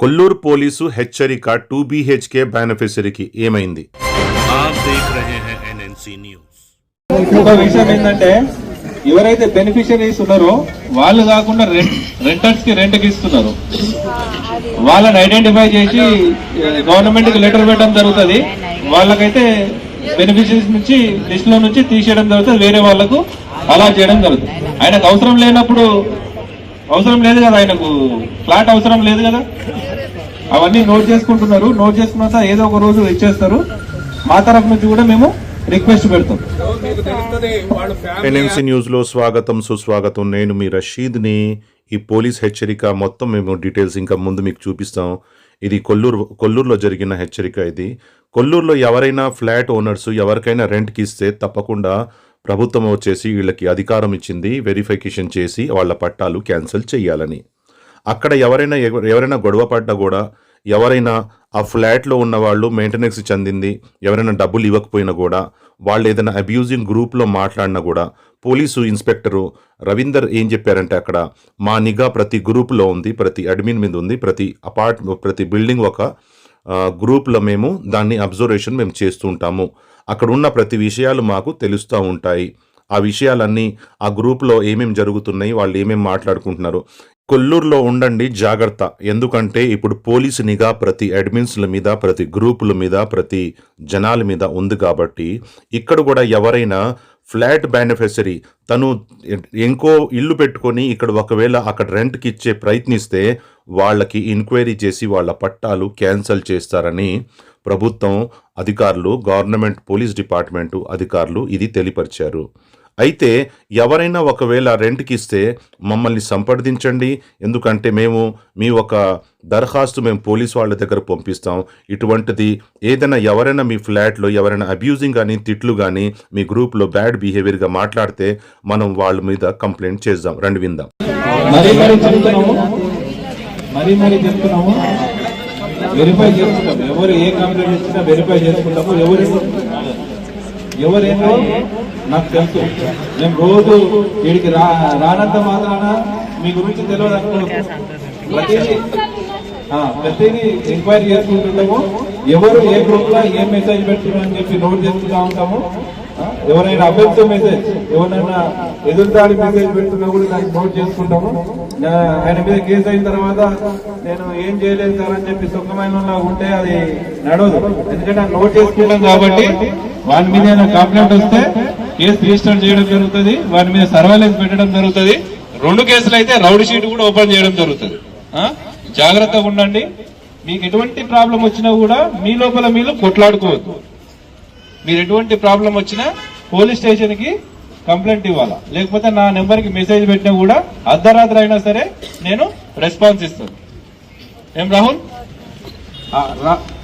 Kolluru police హెచ్చరిక two BHK బెనిఫిషరీకి ఏమైంది? విషయం ఏంటంటే ఎవరైతే బెనిఫిషరీస్ ఉన్నారో వాళ్ళు కాకుండా రెంటర్స్కి రెంట్కి ఇస్తున్నారు. వాళ్ళని ఐడెంటిఫై చేసి గవర్నమెంట్కి లెటర్ పెట్టడం జరుగుతుంది. వాళ్ళకైతే బెనిఫిషరీస్ నుంచి లిస్ట్లో నుంచి తీసేయడం జరుగుతుంది. వేరే వాళ్ళకు అలా చేయడం జరుగుతుంది. ఆయనకు అవసరం లేనప్పుడు అవసరం లేదు కదా ఆయనకు? ఫ్లాట్ అవసరం లేదు కదా? అవన్నీ నోట్ చేసుకుంటున్నారు. నోట్ చేసుకున్న ఏదో ఒక రోజు ఇచ్చేస్తారు. మా తరఫు నుంచి కూడా మేము రిక్వెస్ట్ పెడతాం. ఎన్ఎంసీ న్యూస్లో స్వాగతం సుస్వాగతం. నేను మీ రషీద్ని. ఈ పోలీస్ హెచ్చరిక మొత్తం మేము డీటెయిల్స్ ఇంకా ముందు మీకు చూపిస్తాం. ఇది కొల్లూరు కొల్లూరులో జరిగిన హెచ్చరిక ఇది. కొల్లూరులో ఎవరైనా ఫ్లాట్ ఓనర్స్ ఎవరికైనా రెంట్కి ఇస్తే తప్పకుండా ప్రభుత్వం వచ్చేసి వీళ్ళకి అధికారం ఇచ్చింది వెరిఫికేషన్ చేసి వాళ్ళ పట్టాలు క్యాన్సిల్ చేయాలని. అక్కడ ఎవరైనా ఎవరైనా గొడవ పడ్డా కూడా ఎవరైనా ఆ ఫ్లాట్లో ఉన్న వాళ్ళు మెయింటెనెన్స్ చెందింది ఎవరైనా డబ్బులు ఇవ్వకపోయినా కూడా వాళ్ళు ఏదైనా అబ్యూజింగ్ గ్రూప్లో మాట్లాడినా కూడా పోలీసు ఇన్స్పెక్టరు రవీందర్ ఏం చెప్పారంటే అక్కడ మా నిఘా ప్రతి గ్రూప్లో ఉంది ప్రతి అడ్మిన్ మీద ఉంది ప్రతి అపార్ట్ ప్రతి బిల్డింగ్ ఒక గ్రూప్లో మేము దాన్ని అబ్జర్వేషన్ మేము చేస్తూ ఉంటాము. అక్కడ ఉన్న ప్రతి విషయాలు మాకు తెలుస్తూ ఉంటాయి. ఆ విషయాలన్నీ ఆ గ్రూప్లో ఏమేమి జరుగుతున్నాయి వాళ్ళు ఏమేమి మాట్లాడుకుంటున్నారు కొల్లూరులో ఉండండి జాగ్రత్త. ఎందుకంటే ఇప్పుడు పోలీసు నిఘా ప్రతి అడ్మిన్స్ల మీద ప్రతి గ్రూపుల మీద ప్రతి జనాల మీద ఉంది కాబట్టి ఇక్కడ కూడా ఎవరైనా ఫ్లాట్ బెనిఫిషరీ తను ఇంకో ఇల్లు పెట్టుకొని ఇక్కడ ఒకవేళ అక్కడ రెంట్కి ఇచ్చే ప్రయత్నిస్తే వాళ్ళకి ఎంక్వైరీ చేసి వాళ్ళ పట్టాలు క్యాన్సిల్ చేస్తారని ప్రభుత్వం అధికారులు గవర్నమెంట్ పోలీస్ డిపార్ట్మెంటు అధికారులు ఇది తెలియపరిచారు. అయితే ఎవరైనా ఒకవేళ రెంట్కి ఇస్తే మమ్మల్ని సంప్రదించండి. ఎందుకంటే మేము మీ ఒక దరఖాస్తు మేము పోలీస్ వాళ్ళ దగ్గర పంపిస్తాం. ఇటువంటిది ఏదైనా ఎవరైనా మీ ఫ్లాట్లో ఎవరైనా అబ్యూజింగ్ కానీ తిట్లు కానీ మీ గ్రూప్లో బ్యాడ్ బిహేవియర్గా మాట్లాడితే మనం వాళ్ళ మీద కంప్లైంట్ చేద్దాం. రండి విందాం. మరీ మరీ చెప్తున్నాము మరీ మరీ చెప్తున్నాము వెరిఫై చేసుకుంటాం ఎవరు ఏ కంప్లైంట్ ఇచ్చినా వెరిఫై చేసుకుంటాము. ఎవరు ఎవరేమో నాకు తెలుసు. మేము రోజు వీడికి రా రానంత మాత్రాన మీ గురించి తెలియదు అనుకోవచ్చు ప్రతిదీ ఎంక్వైరీ చేసుకుంటుంటాము. ఎవరు ఏ గ్రూప్లో ఏ మెసేజ్ పెడుతున్నారు అని చెప్పి నోట్ చేసుకుంటా ఉంటాము. ఎవరైనా అభ్యర్థి మెసేజ్ ఎవరైనా ఎదురుదాడి మెసేజ్ పెడుతున్నా కూడా దాన్ని నోట్ చేసుకుంటాము. ఆయన మీద కేసు అయిన తర్వాత నేను ఏం చేయలేదు సార్ అని చెప్పి సుఖమైన ఉంటే అది నడవదు. ఎందుకంటే నోట్ చేసుకుంటాం కాబట్టి వాని మీద ఏదైనా కంప్లైంట్ వస్తే కేసు రిజిస్టర్ చేయడం జరుగుతుంది వాని మీద సర్వేలెన్స్ పెట్టడం జరుగుతుంది. రెండు కేసులు అయితే రౌడ్ షీట్ కూడా ఓపెన్ చేయడం జరుగుతుంది. జాగ్రత్తగా ఉండండి. మీకు ఎటువంటి ప్రాబ్లం వచ్చినా కూడా మీ లోపల మీరు కొట్లాడుకోవద్దు. మీరు ఎటువంటి ప్రాబ్లం వచ్చినా పోలీస్ స్టేషన్కి కంప్లైంట్ ఇవ్వాలా? లేకపోతే నా నెంబర్కి మెసేజ్ పెట్టినా కూడా అర్ధరాత్రి అయినా సరే నేను రెస్పాన్స్ ఇస్తాను. ఏం రాహుల్? రా-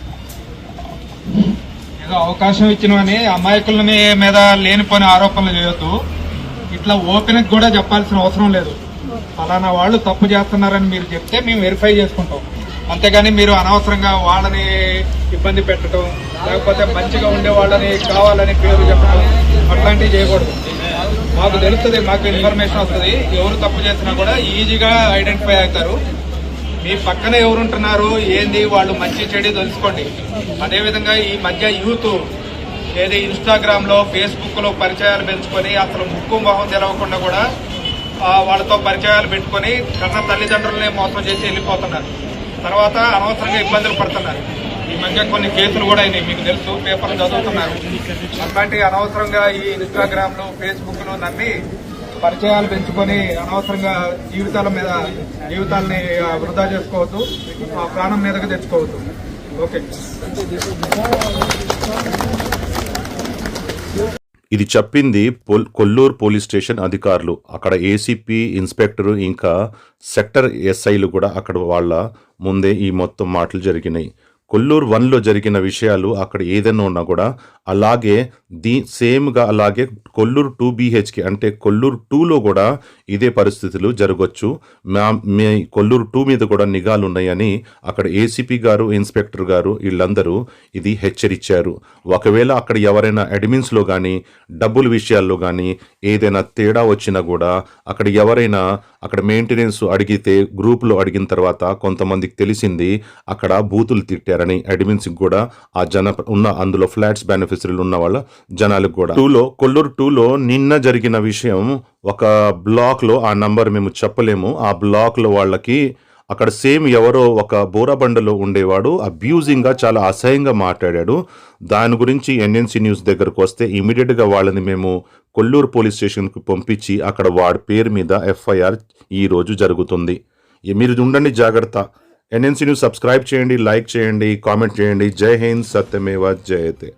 ఏదో అవకాశం ఇచ్చినవని అమాయకులని మీద లేనిపోని ఆరోపణలు చేయొద్దు. ఇట్లా ఓపెన్ కూడా చెప్పాల్సిన అవసరం లేదు. ఫలానా వాళ్ళు తప్పు చేస్తున్నారని మీరు చెప్తే మేము వెరిఫై చేసుకుంటాం. అంతేగాని మీరు అనవసరంగా వాళ్ళని ఇబ్బంది పెట్టడం లేకపోతే మంచిగా ఉండే వాళ్ళని కావాలని పేరు చెప్పడం అట్లాంటివి చేయకూడదు. మాకు తెలుస్తుంది మాకు ఇన్ఫర్మేషన్ వస్తుంది. ఎవరు తప్పు చేసినా కూడా ఈజీగా ఐడెంటిఫై అవుతారు. మీ పక్కన ఎవరుంటున్నారు ఏంది వాళ్ళు మంచి చెడు తెలుసుకోండి. అదేవిధంగా ఈ మధ్య యూత్ ఏది ఇన్స్టాగ్రామ్లో ఫేస్బుక్లో పరిచయాలు పెంచుకొని అసలు ముక్కు మొహం తెలవకుండా కూడా వాళ్ళతో పరిచయాలు పెట్టుకొని కన్న తల్లిదండ్రులనే మోసం చేసి వెళ్ళిపోతున్నారు. తర్వాత అనవసరంగా ఇబ్బందులు పడుతున్నారు. ఈ మధ్య కొన్ని కేసులు కూడా అయినాయి మీకు తెలుసు పేపర్లు చదువుతున్నారు. అట్లాంటి అనవసరంగా ఈ ఇన్స్టాగ్రామ్లు ఫేస్బుక్లు నమ్మి పరిచయాలు పెంచుకొని అనవసరంగా జీవితాల మీద జీవితాలని వృధా చేసుకోవద్దు. ఆ, ప్రాణం మీదకి తెచ్చుకోవద్దు. ఓకే. ఇది చెప్పింది పొల్ కొల్లూరు పోలీస్ స్టేషన్ అధికారులు. అక్కడ ఏసీపీ ఇన్స్పెక్టరు ఇంకా సెక్టర్ ఎస్ఐలు కూడా అక్కడ వాళ్ళ ముందే ఈ మొత్తం మాటలు జరిగినాయి. కొల్లూరు వన్లో జరిగిన విషయాలు అక్కడ ఏదైనా ఉన్నా కూడా అలాగే దీ సేమ్గా అలాగే కొల్లూరు టూ బీహెచ్కే అంటే కొల్లూరు టూలో కూడా ఇదే పరిస్థితులు జరగవచ్చు మా మీ కొల్లూరు టూ మీద కూడా నిఘాలు ఉన్నాయని అక్కడ ఏసీపీ గారు ఇన్స్పెక్టర్ గారు వీళ్ళందరూ ఇది హెచ్చరించారు. ఒకవేళ అక్కడ ఎవరైనా అడ్మిన్స్లో కానీ డబ్బుల విషయాల్లో కానీ ఏదైనా తేడా వచ్చినా కూడా అక్కడ ఎవరైనా అక్కడ మెయింటెనెన్స్ అడిగితే గ్రూప్లో అడిగిన తర్వాత కొంతమందికి తెలిసింది అక్కడ బూతులు తిట్టారని అడ్మిన్స్కి కూడా ఆ జన ఉన్న అందులో ఫ్లాట్స్ బెనిఫిషరీలు ఉన్న వాళ్ళ జనాలకు కూడా. టూలో కొల్లూరు టూలో నిన్న జరిగిన విషయం ఒక బ్లాక్లో ఆ నంబర్ మేము చెప్పలేము. ఆ బ్లాక్లో వాళ్ళకి అక్కడ సేమ్ ఎవరో ఒక బోరాబండలో ఉండేవాడు అబ్యూజింగ్గా చాలా అసహ్యంగా మాట్లాడాడు. దాని గురించి ఎన్ఎన్సీ న్యూస్ దగ్గరకు వస్తే ఇమీడియట్గా వాళ్ళని మేము కొల్లూరు పోలీస్ స్టేషన్కి పంపించి అక్కడ వాడి పేరు మీద ఎఫ్ఐఆర్ ఈ రోజు జరుగుతుంది. మీరు ఉండండి జాగ్రత్త. ఎన్ఎన్సీ న్యూస్ సబ్స్క్రైబ్ చేయండి లైక్ చేయండి కామెంట్ చేయండి. జై హింద్ సత్యమేవ జయతే.